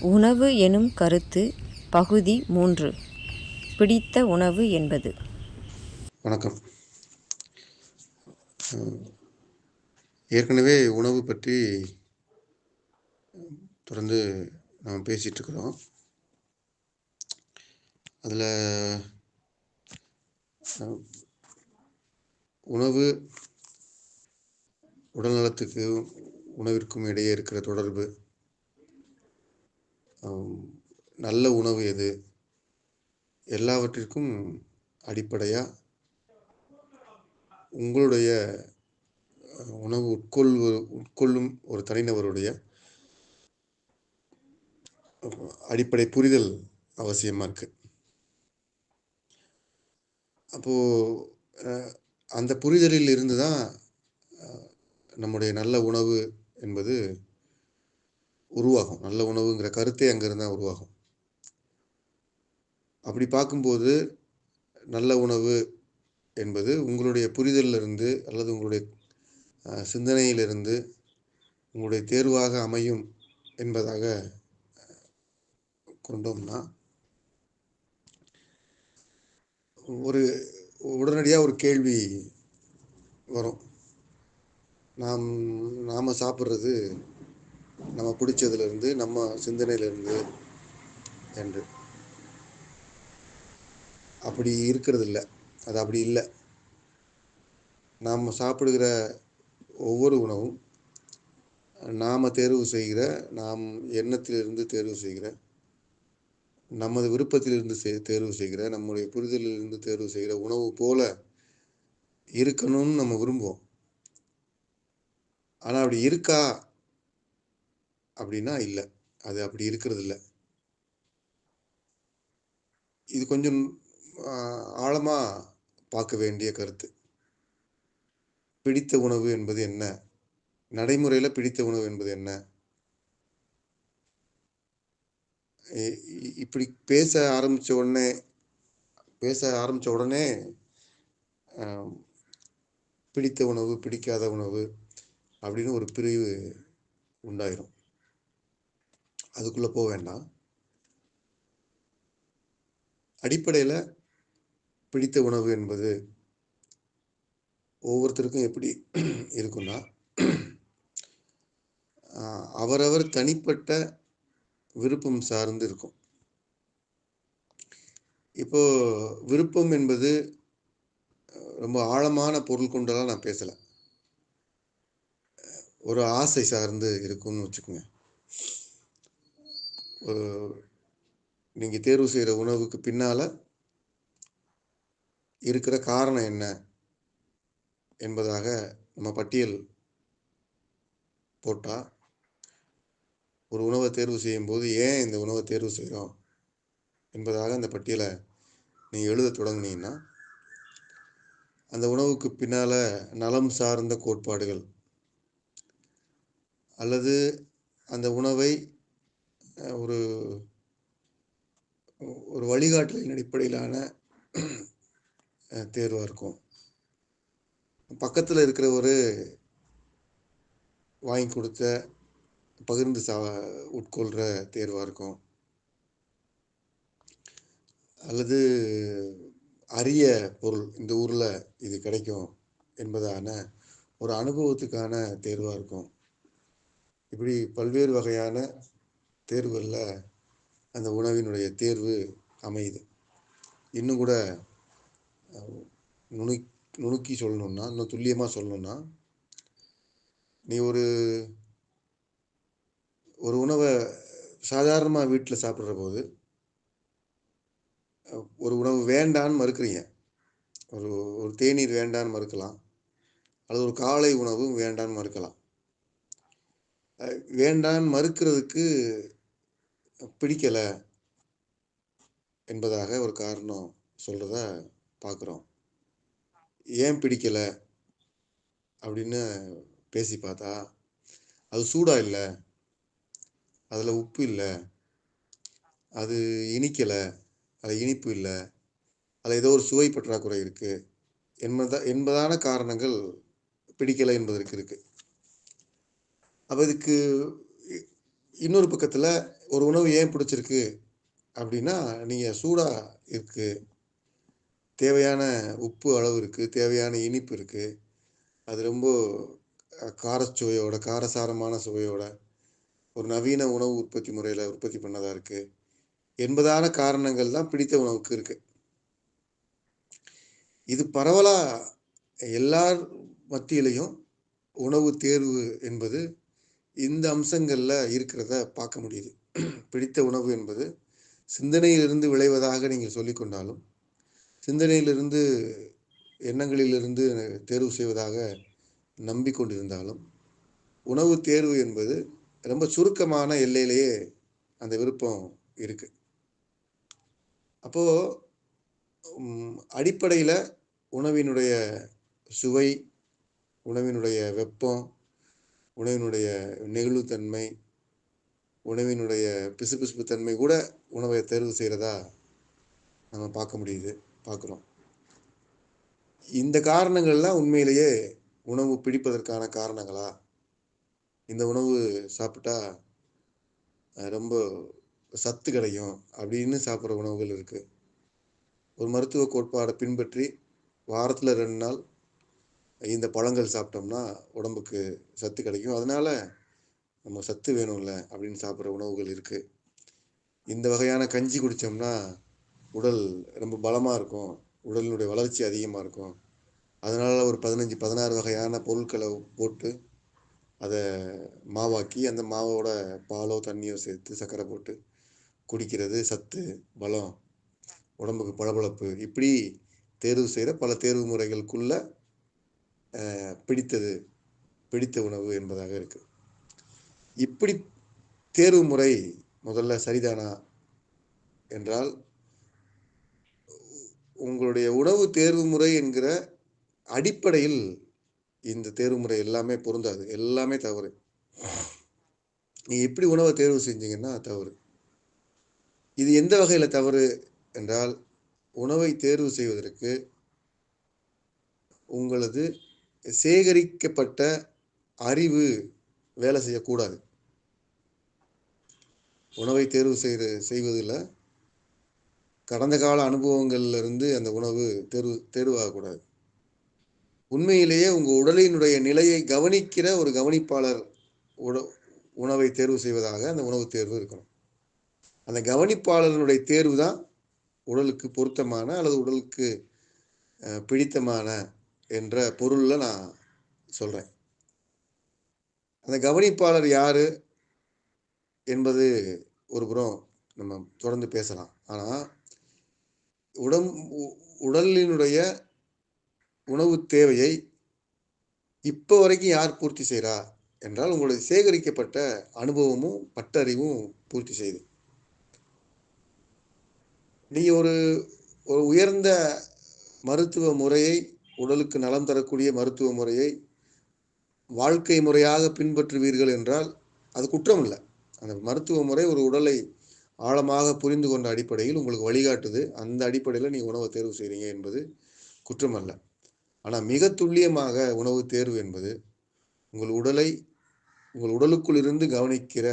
உணவு எனும் கருத்து பகுதி மூன்று. பிடித்த உணவு என்பது. வணக்கம். ஏற்கனவே உணவு பற்றி தொடர்ந்து நாம் பேசிகிட்ருக்குறோம் அதில் உணவு உடல்நலத்துக்கு உணவிற்கும் இடையே இருக்கிற தொடர்பு நல்ல உணவு எது? எல்லாவற்றிற்கும் அடிப்படையாக உங்களுடைய உணவு உட்கொள்வு உட்கொள்ளும் ஒரு தனிநபருடைய அடிப்படை புரிதல் அவசியமாக இருக்குது அப்போது அந்த புரிதலில் இருந்து தான் நம்முடைய நல்ல உணவு என்பது உருவாகும். நல்ல உணவுங்கிற கருத்தே அங்கிருந்து தான் உருவாகும். அப்படி பார்க்கும்போது நல்ல உணவு என்பது உங்களுடைய புரிதலில் இருந்து அல்லது உங்களுடைய சிந்தனையிலிருந்து உங்களுடைய தேர்வாக அமையும் என்பதாக கொண்டோம்னா ஒரு உடனடியாக ஒரு கேள்வி வரும். நாம் நாம் சாப்பிட்றது நம்ம பிடிச்சதுலேருந்து நம்ம சிந்தனையிலிருந்து என்று. அப்படி இருக்கிறது இல்லை அது அப்படி இல்லை. நாம் சாப்பிடுகிற ஒவ்வொரு உணவும் நாம் தேர்வு செய்கிற நாம் எண்ணத்திலிருந்து தேர்வு செய்கிற நமது விருப்பத்திலிருந்து செய்- தேர்வு செய்கிற நம்முடைய புரிதலிலிருந்து தேர்வு செய்கிற உணவு போல இருக்கணும்னு நம்ம விரும்புவோம். ஆனால் அப்படி இருக்கா? அப்படின்னா இல்லை. அது அப்படி இருக்கிறது இல்லை இது கொஞ்சம் ஆழமாக பார்க்க வேண்டிய கருத்து. பிடித்த உணவு என்பது என்ன? நடைமுறையில் பிடித்த உணவு என்பது என்ன? இ- இ- இப்படி பேச ஆரம்பித்த உடனே பேச ஆரம்பித்த உடனே பிடித்த உணவு பிடிக்காத உணவு அப்படின்னு ஒரு பிரிவு உண்டாயிரும். அதுக்குள்ளே போக வேண்டாம். அடிப்படையில் பிடித்த உணவு என்பது ஒவ்வொருத்தருக்கும் எப்படி இருக்குன்னா அவரவர் தனிப்பட்ட விருப்பம் சார்ந்து இருக்கும். இப்போ விருப்பம் என்பது ரொம்ப ஆழமான பொருள் கொண்டெல்லாம் நான் பேசலை. ஒரு ஆசை சார்ந்து இருக்கும்னு வச்சுக்கோங்க. நீங்கள் தேர்வு செய்கிற உணவுக்கு பின்னால் இருக்கிற காரணம் என்ன என்பதாக நம்ம பட்டியல் போட்டால் ஒரு உணவை தேர்வு செய்யும் போது ஏன் இந்த உணவை தேர்வு செய்கிறோம் என்பதாக அந்த பட்டியலை நீங்கள் எழுத தொடங்குனீங்கன்னா அந்த உணவுக்கு பின்னால் நலம் சார்ந்த கோட்பாடுகள் அல்லது அந்த உணவை ஒரு ஒரு வழிகாட்டலின் அடிப்படையிலான தேர்வாக இருக்கும். பக்கத்தில் இருக்கிற ஒரு வாங்கி கொடுத்த பகிர்ந்து சா உட்கொள்கிற தேர்வாக இருக்கும். அல்லது அரிய பொருள் இந்த ஊரில் இது கிடைக்கும் என்பதான ஒரு அனுபவத்துக்கான தேர்வாக இருக்கும். இப்படி பல்வேறு வகையான தேர்வுகளில் அந்த உணவினுடைய தேர்வு அமையுது. இன்னும் கூட நுணுக் நுணு நுணுக்கி சொல்லணுன்னா இன்னும் துல்லியமாக சொல்லணுன்னா நீ ஒரு ஒரு உணவை சாதாரணமாக வீட்டில் சாப்பிட்ற போது ஒரு உணவு வேண்டான்னு மறுக்கிறீங்க. ஒரு ஒரு தேநீர் வேண்டான்னு மறுக்கலாம். அல்லது ஒரு காலை உணவும் வேண்டான்னு மறுக்கலாம். வேண்டான்னு மறுக்கிறதுக்கு பிடிக்கலை என்பதாக ஒரு காரணம் சொல்கிறத பார்க்குறோம் ஏன் பிடிக்கலை அப்படின்னு பேசி பார்த்தா அது சூடாக இல்லை அதில் உப்பு இல்லை அது இனிக்கலை அது இனிப்பு இல்லை அதில் ஏதோ ஒரு சுவை பற்றாக்குறை இருக்குது என்பதா என்பதான காரணங்கள் பிடிக்கலை என்பதற்கு இருக்குது அப்போ இதுக்கு இன்னொரு பக்கத்தில் ஒரு உணவு ஏன் பிடிச்சிருக்கு அப்படின்னா நீங்கள் சூடாக இருக்குது தேவையான உப்பு அளவு இருக்குது தேவையான இனிப்பு இருக்குது அது ரொம்ப காரச்சுவையோட சுவையோட காரசாரமான சுவையோட ஒரு நவீன உணவு உற்பத்தி முறையில் உற்பத்தி பண்ணதாக இருக்குது என்பதான காரணங்கள் தான் பிடித்த உணவுக்கு இருக்குது இது பரவலாக எல்லார் மத்தியிலையும் உணவு தேர்வு என்பது இந்த அம்சங்களில் இருக்கிறத பார்க்க முடியுது. பிடித்த உணவு என்பது சிந்தனையிலிருந்து விளைவதாக நீங்கள் சொல்லிக்கொண்டாலும் சிந்தனையிலிருந்து எண்ணங்களிலிருந்து தேர்வு செய்வதாக நம்பிக்கொண்டிருந்தாலும் உணவு தேர்வு என்பது ரொம்ப சுருக்கமான எல்லையிலேயே அந்த விருப்பம் இருக்கு. அப்போ அடிப்படையில் உணவினுடைய சுவை உணவினுடைய வெப்பம் உணவினுடைய நெகிழ்வுத்தன்மை உணவினுடைய பிசுபிசுப்பு தன்மை கூட உணவை தேர்வு செய்கிறதா நம்ம பார்க்க முடியுது பார்க்குறோம். இந்த காரணங்கள்லாம் உண்மையிலேயே உணவு பிடிப்பதற்கான காரணங்களா? இந்த உணவு சாப்பிட்டா ரொம்ப சத்து கிடைக்கும் அப்படின்னு சாப்பிட்ற உணவுகள் இருக்குது ஒரு மருத்துவ கோட்பாடை பின்பற்றி வாரத்தில் ரெண்டு நாள் இந்த பழங்கள் சாப்பிட்டோம்னா உடம்புக்கு சத்து கிடைக்கும். அதனால் நம்ம சத்து வேணும்ல அப்படின்னு சாப்பிட்ற உணவுகள் இருக்குது இந்த வகையான கஞ்சி குடித்தோம்னா உடல் ரொம்ப பலமாக இருக்கும். உடலினுடைய வளர்ச்சி அதிகமாக இருக்கும். அதனால் ஒரு பதினஞ்சு பதினாறு வகையான பொருட்களை போட்டு அதை மாவாக்கி அந்த மாவோட பாலோ தண்ணியோ சேர்த்து சர்க்கரை போட்டு குடிக்கிறது சத்து பலம் உடம்புக்கு பளபளப்பு. இப்படி தேர்வு செய்கிற பல தேர்வு முறைகளுக்குள்ளே பிடித்தது பிடித்த உணவு என்பதாக இருக்குது. இப்படி தேர்வு முறை முதல்ல சரிதானா என்றால் உங்களுடைய உணவு தேர்வு முறை என்கிற அடிப்படையில் இந்த தேர்வு முறை எல்லாமே பொருந்தாது. எல்லாமே தவறு. நீ எப்படி உணவை தேர்வு செஞ்சீங்கன்னா தவறு. இது எந்த வகையில் தவறு என்றால் உணவை தேர்வு செய்வதற்கு உங்களது சேகரிக்கப்பட்ட அறிவு வேலை செய்யக்கூடாது. உணவை தேர்வு செய்கிற செய்வதில் கடந்த கால அனுபவங்கள்லேருந்து அந்த உணவு தேர்வு தேர்வாகக்கூடாது. உண்மையிலேயே உங்கள் உடலினுடைய நிலையை கவனிக்கிற ஒரு கவனிப்பாளர் உட உணவை தேர்வு செய்வதாக அந்த உணவு தேர்வு இருக்கணும். அந்த கவனிப்பாளர்களுடைய தேர்வு தான் உடலுக்கு பொருத்தமான அல்லது உடலுக்கு பிடித்தமான என்ற பொருளில் நான் சொல்கிறேன் அந்த கவனிப்பாளர் யார் என்பது ஒரு புறம் நம்ம தொடர்ந்து பேசலாம். ஆனால் உடம் உ- உடலினுடைய உணவு தேவையை இப்போ வரைக்கும் யார் பூர்த்தி செய்கிறா என்றால் உங்களுடைய சேகரிக்கப்பட்ட அனுபவமும் பட்டறிவும் பூர்த்தி செய்யுது நீங்கள் ஒரு ஒரு உயர்ந்த மருத்துவ முறையை உடலுக்கு நலம் தரக்கூடிய மருத்துவ முறையை வாழ்க்கை முறையாக பின்பற்றுவீர்கள் என்றால் அது குற்றம் இல்லை அந்த மருத்துவ முறை ஒரு உடலை ஆழமாக புரிந்து கொண்ட அடிப்படையில் உங்களுக்கு வழிகாட்டுது. அந்த அடிப்படையில் நீங்கள் உணவை தேர்வு செய்கிறீங்க என்பது குற்றம் அல்ல ஆனால் மிக துல்லியமாக உணவு தேர்வு என்பது உங்கள் உடலை உங்கள் உடலுக்குள் இருந்து கவனிக்கிற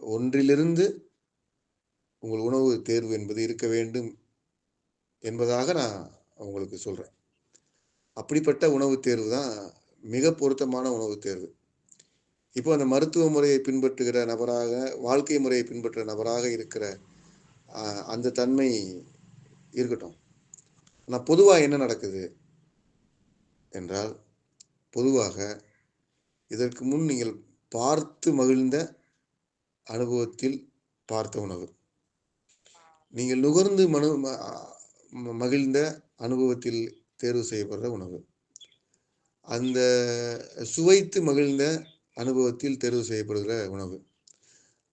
ஒன்றிலிருந்து உங்கள் உணவு தேர்வு என்பது இருக்க வேண்டும் என்பதாக நான் உங்களுக்கு சொல்கிறேன் அப்படிப்பட்ட உணவு தேர்வு தான் மிக பொருத்தமான உணவு தேர்வு. இப்போ அந்த மருத்துவ முறையை பின்பற்றுகிற நபராக வாழ்க்கை முறையை பின்பற்றுற நபராக இருக்கிற அந்த தன்மை இருக்கட்டும். ஆனால் பொதுவாக என்ன நடக்குது என்றால் பொதுவாக இதற்கு முன் நீங்கள் பார்த்து மகிழ்ந்த அனுபவத்தில் பார்த்த உணவு. நீங்கள் நுகர்ந்து மனு மகிழ்ந்த அனுபவத்தில் தேர்வு செய்யப்படுற உணவு. அந்த சுவைத்து மகிழ்ந்த அனுபவத்தில் தேர்வு செய்யப்படுகிற உணவு.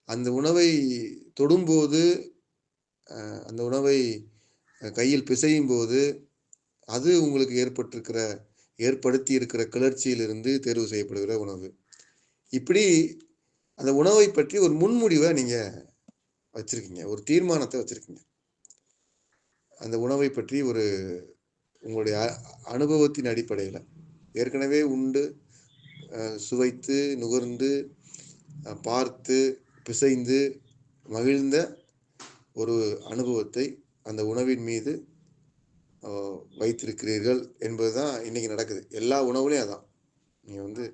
அந்த உணவை தொடும்போது அந்த உணவை கையில் பிசையும் போது அது உங்களுக்கு ஏற்பட்டிருக்கிற ஏற்படுத்தி இருக்கிற கிளர்ச்சியிலிருந்து தேர்வு செய்யப்படுகிற உணவு. இப்படி அந்த உணவை பற்றி ஒரு முன்முடிவை நீங்கள் வச்சுருக்கீங்க. ஒரு தீர்மானத்தை வச்சுருக்கீங்க. அந்த உணவை பற்றி ஒரு உங்களுடைய அனுபவத்தின் அடிப்படையில். ஏற்கனவே உண்டு சுவைத்து நுகர்ந்து பார்த்து பிசைந்து மகிழ்ந்த ஒரு அனுபவத்தை அந்த உணவின் மீது வைத்திருக்கிறீர்கள் என்பது தான் இன்றைக்கி நடக்குது. எல்லா உணவுலையும் அதான். நீங்கள் வந்து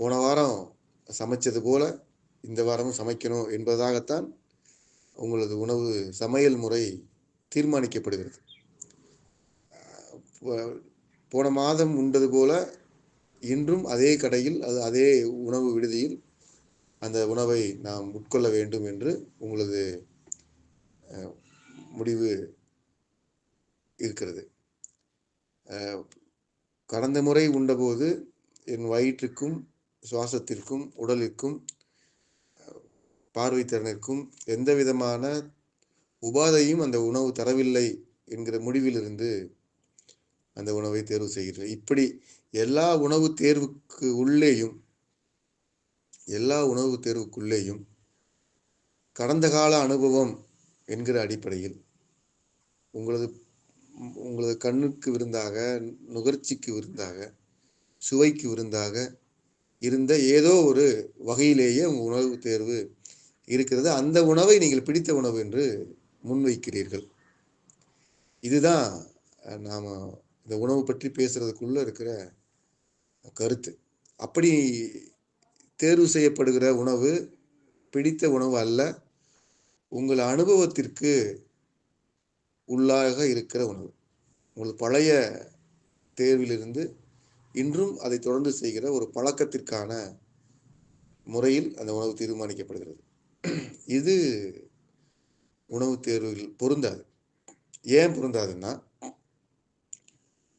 போன வாரம் சமைச்சது போல இந்த வாரமும் சமைக்கணும் என்பதாகத்தான் உங்களது உணவு சமையல் முறை தீர்மானிக்கப்படுகிறது. போன மாதம் உண்டது போல இன்றும் அதே கடையில் அது அதே உணவு விடுதியில் அந்த உணவை நாம் உட்கொள்ள வேண்டும் என்று உங்களது முடிவு இருக்கிறது. கடந்த முறை உண்டபோது என் வயிற்றுக்கும் சுவாசத்திற்கும் உடலிற்கும் பார்வைத்திறனிற்கும் எந்த விதமான உபாதையும் அந்த உணவு தரவில்லை என்கிற முடிவிலிருந்து அந்த உணவை தேர்வு செய்கிறீர்கள். இப்படி எல்லா உணவு தேர்வுக்கு உள்ளேயும் எல்லா உணவு தேர்வுக்குள்ளேயும் கடந்த கால அனுபவம் என்கிற அடிப்படையில் உங்களது உங்களது கண்ணுக்கு விருந்தாக நுகர்ச்சிக்கு விருந்தாக சுவைக்கு விருந்தாக இருந்த ஏதோ ஒரு வகையிலேயே உங்கள் உணவு தேர்வு இருக்கிறது. அந்த உணவை நீங்கள் பிடித்த உணவு என்று முன்வைக்கிறீர்கள். இதுதான் நாம் இந்த உணவு பற்றி பேசுறதுக்குள்ள இருக்கிற கருத்து. அப்படி தேர்வு செய்யப்படுகிற உணவு பிடித்த உணவு அல்ல. உங்கள் அனுபவத்திற்கு உள்ளாக இருக்கிற உணவு. உங்கள் பழைய தேர்விலிருந்து இன்றும் அதை தொடர்ந்து செய்கிற ஒரு பழக்கத்திற்கான முறையில் அந்த உணவு தீர்மானிக்கப்படுகிறது. இது உணவு தேர்வில் பொருந்தாது. ஏன் பொருந்தாதுன்னா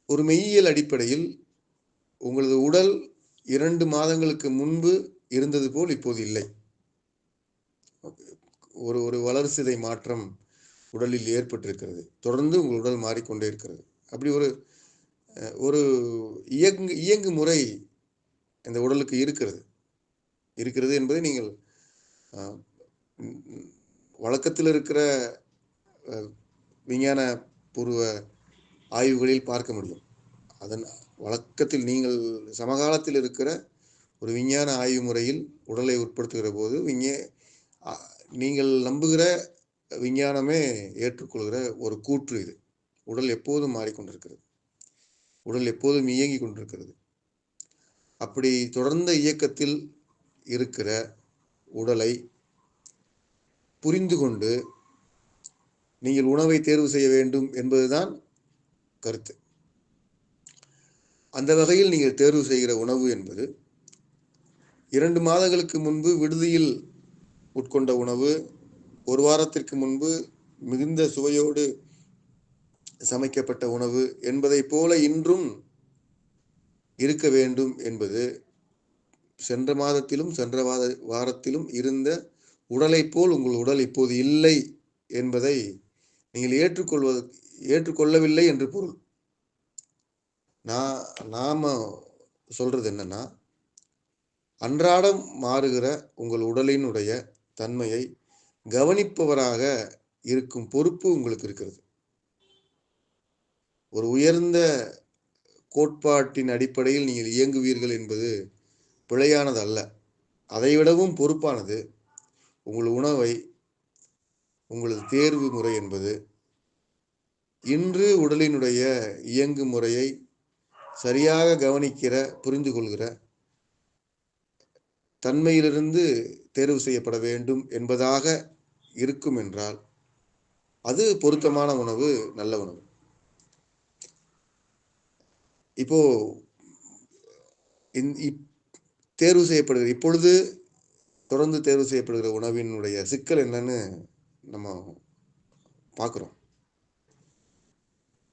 ஒரு மெய்யியல் அடிப்படையில் உங்களது உடல் இரண்டு மாதங்களுக்கு முன்பு இருந்தது போல் இப்போது இல்லை. ஒரு ஒரு வளர்சிதை மாற்றம் உடலில் ஏற்பட்டிருக்கிறது. தொடர்ந்து உங்கள் உடல் மாறிக்கொண்டே இருக்கிறது. அப்படி ஒரு ஒரு இயங்கு இயங்கு முறை இந்த உடலுக்கு இருக்கிறது. இருக்கிறது என்பதை நீங்கள் வழக்கத்தில் இருக்கிற விஞ்ஞான பூர்வ ஆய்வுகளில் பார்க்க முடியும். அதன் வழக்கத்தில் நீங்கள் சமகாலத்தில் இருக்கிற ஒரு விஞ்ஞான ஆய்வு முறையில் உடலை உட்படுத்துகிற போது விஞ்ஞ நீங்கள் நம்புகிற விஞ்ஞானமே ஏற்றுக்கொள்கிற ஒரு கூற்று இது. உடல் எப்போதும் மாறிக்கொண்டிருக்கிறது. உடல் எப்போதும் இயங்கி கொண்டிருக்கிறது. அப்படி தொடர்ந்த இயக்கத்தில் இருக்கிற உடலை புரிந்து கொண்டு நீங்கள் உணவை தேர்வு செய்ய வேண்டும் என்பதுதான் கருத்து. அந்த வகையில் நீங்கள் தேர்வு செய்கிற உணவு என்பது இரண்டு மாதங்களுக்கு முன்பு விடுதியில் உட்கொண்ட உணவு ஒரு வாரத்திற்கு முன்பு மிகுந்த சுவையோடு சமைக்கப்பட்ட உணவு என்பதைப் போல இன்றும் இருக்க வேண்டும் என்பது சென்ற மாதத்திலும் சென்ற வாத வாரத்திலும் இருந்த உடலைப் போல் உங்கள் உடல் இப்போது இல்லை என்பதை நீங்கள் ஏற்றுக்கொள்வது ஏற்றுக்கொள்ளவில்லை என்று பொருள். நான் நாம் சொல்றது என்னன்னா அன்றாடம் மாறுகிற உங்கள் உடலினுடைய தன்மையை கவனிப்பவராக இருக்கும் பொறுப்பு உங்களுக்கு இருக்கிறது. ஒரு உயர்ந்த கோட்பாட்டின் அடிப்படையில் நீங்கள் இயங்குவீர்கள் என்பது பிழையானது அல்ல. அதைவிடவும் பொறுப்பானது உங்கள் உணவை உங்களது தேர்வு முறை என்பது இன்று உடலினுடைய இயங்கு முறையை சரியாக கவனிக்கிற புரிந்து கொள்கிற தன்மையிலிருந்து தேர்வு செய்யப்பட வேண்டும் என்பதாக இருக்கும் என்றால் அது பொருத்தமான உணவு நல்ல உணவு. இப்போ இப்- தேர்வு செய்யப்படுகிற இப்பொழுது தொடர்ந்து தேர்வு செய்யப்படுகிற உணவினுடைய சிக்கல் என்னன்னு நம்ம பார்க்குறோம்.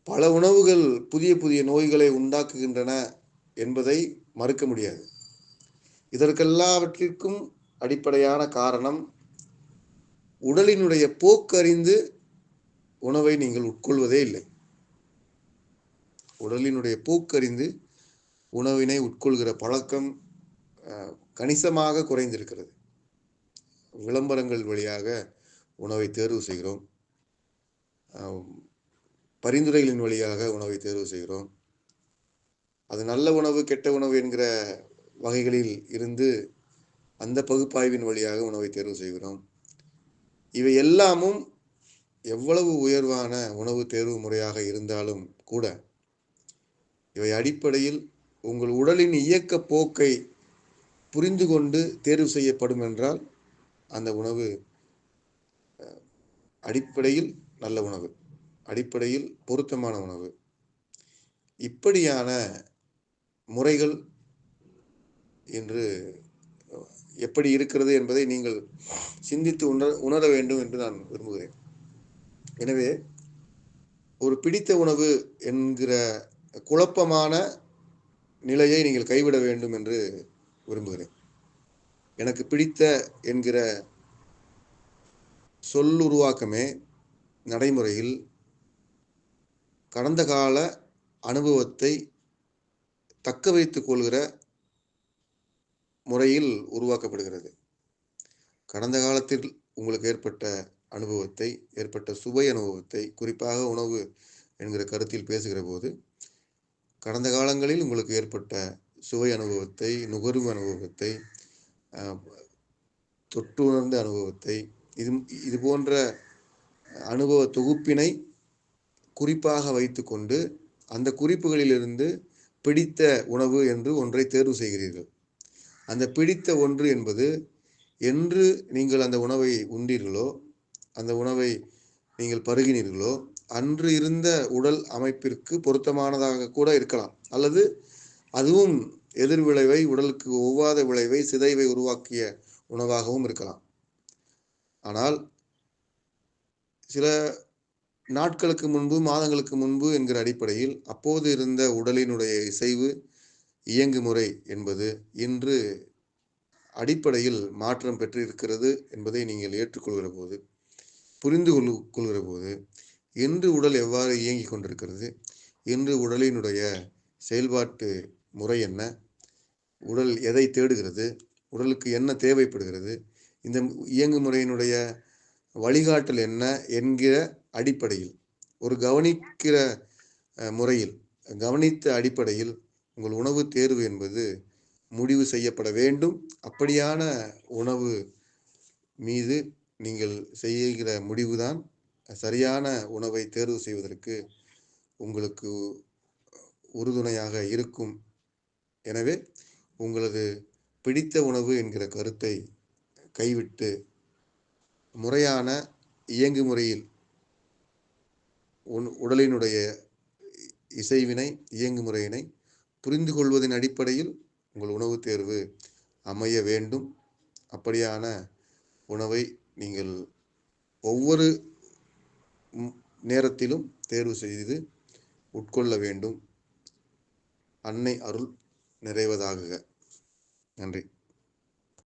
பல உணவுகள் புதிய புதிய நோய்களை உண்டாக்குகின்றன என்பதை மறுக்க முடியாது. இதற்கெல்லாவற்றிற்கும் அடிப்படையான காரணம் உடலினுடைய போக்கறிந்து உணவை நீங்கள் உட்கொள்வதே இல்லை. உடலினுடைய போக்கறிந்து உணவினை உட்கொள்கிற பழக்கம் கணிசமாக குறைந்திருக்கிறது. விளம்பரங்கள் வழியாக உணவை தேர்வு செய்கிறோம். பரிந்துரைகளின் வழியாக உணவை தேர்வு செய்கிறோம். அது நல்ல உணவு கெட்ட உணவு என்கிற வகைகளில் இருந்து அந்த பகுப்பாய்வின் வழியாக உணவை தேர்வு செய்கிறோம். இவை எல்லாமும் எவ்வளவு உயர்வான உணவு தேர்வு முறையாக இருந்தாலும் கூட இவை அடிப்படையில் உங்கள் உடலின் இயக்க போக்கை புரிந்து கொண்டு தேர்வு செய்யப்படும் என்றால் அந்த உணவு அடிப்படையில் நல்ல உணவு. அடிப்படையில் பொருத்தமான உணவு. இப்படியான முறைகள் இன்று எப்படி இருக்கிறது என்பதை நீங்கள் சிந்தித்து உணர உணர வேண்டும் என்று நான் விரும்புகிறேன். எனவே ஒரு பிடித்த உணவு என்கிற குழப்பமான நிலையை நீங்கள் கைவிட வேண்டும் என்று விரும்புகிறேன். எனக்கு பிடித்த என்கிற சொல்லுருவாக்கமே நடைமுறையில் கடந்த கால அனுபவத்தை தக்க வைத்துக் கொள்கிற முறையில் உருவாக்கப்படுகிறது. கடந்த காலத்தில் உங்களுக்கு ஏற்பட்ட அனுபவத்தை ஏற்பட்ட சுவை அனுபவத்தை குறிப்பாக உணவு என்கிற கருத்தில் பேசுகிற போது கடந்த காலங்களில் உங்களுக்கு ஏற்பட்ட சுவை அனுபவத்தை நுகர்வு அனுபவத்தை தொட்டுணர்ந்த அனுபவத்தை இது இது போன்ற அனுபவ தொகுப்பினை குறிப்பாக வைத்துக்கொண்டு அந்த குறிப்புகளிலிருந்து பிடித்த உணவு என்று ஒன்றை தேர்வு செய்கிறீர்கள். அந்த பிடித்த ஒன்று என்பது என்று நீங்கள் அந்த உணவை உண்டீர்களோ அந்த உணவை நீங்கள் பருகினீர்களோ அன்று இருந்த உடல் அமைப்பிற்கு பொருத்தமானதாக கூட இருக்கலாம். அல்லது அதுவும் எதிர்விளைவை உடலுக்கு ஒவ்வாத விளைவை சிதைவை உருவாக்கிய உணவாகவும் இருக்கலாம். ஆனால் சில நாட்களுக்கு முன்பு மாதங்களுக்கு முன்பு என்கிற அடிப்படையில் அப்போது இருந்த உடலினுடைய இசைவு இயங்குமுறை என்பது இன்று அடிப்படையில் மாற்றம் பெற்றிருக்கிறது என்பதை நீங்கள் ஏற்றுக்கொள்கிற போது புரிந்து கொள் கொள்கிற போது இன்று உடல் எவ்வாறு இயங்கிக் கொண்டிருக்கிறது இன்று உடலினுடைய செயல்பாட்டு முறை என்ன உடல் எதை தேடுகிறது உடலுக்கு என்ன தேவைப்படுகிறது இந்த இயங்கு முறையினுடைய வழிகாட்டல் என்ன என்கிற அடிப்படையில் ஒரு கவனிக்கிற முறையில் கவனித்த அடிப்படையில் உங்கள் உணவு தேர்வு என்பது முடிவு செய்யப்பட வேண்டும். அப்படியான உணவு மீது நீங்கள் செய்கிற முடிவுதான் சரியான உணவை தேர்வு செய்வதற்கு உங்களுக்கு உறுதுணையாக இருக்கும். எனவே உங்களது பிடித்த உணவு என்கிற கருத்தை கைவிட்டு முறையான இயங்கு முறையில் உடலினுடைய இசைவினை இயங்குமுறையினை புரிந்து கொள்வதன் அடிப்படையில் உங்கள் உணவு தேர்வு அமைய வேண்டும். அப்படியான உணவை நீங்கள் ஒவ்வொரு நேரத்திலும் தேர்வு செய்து உட்கொள்ள வேண்டும். அன்னை அருள் நிறைவதாகுக. நன்றி.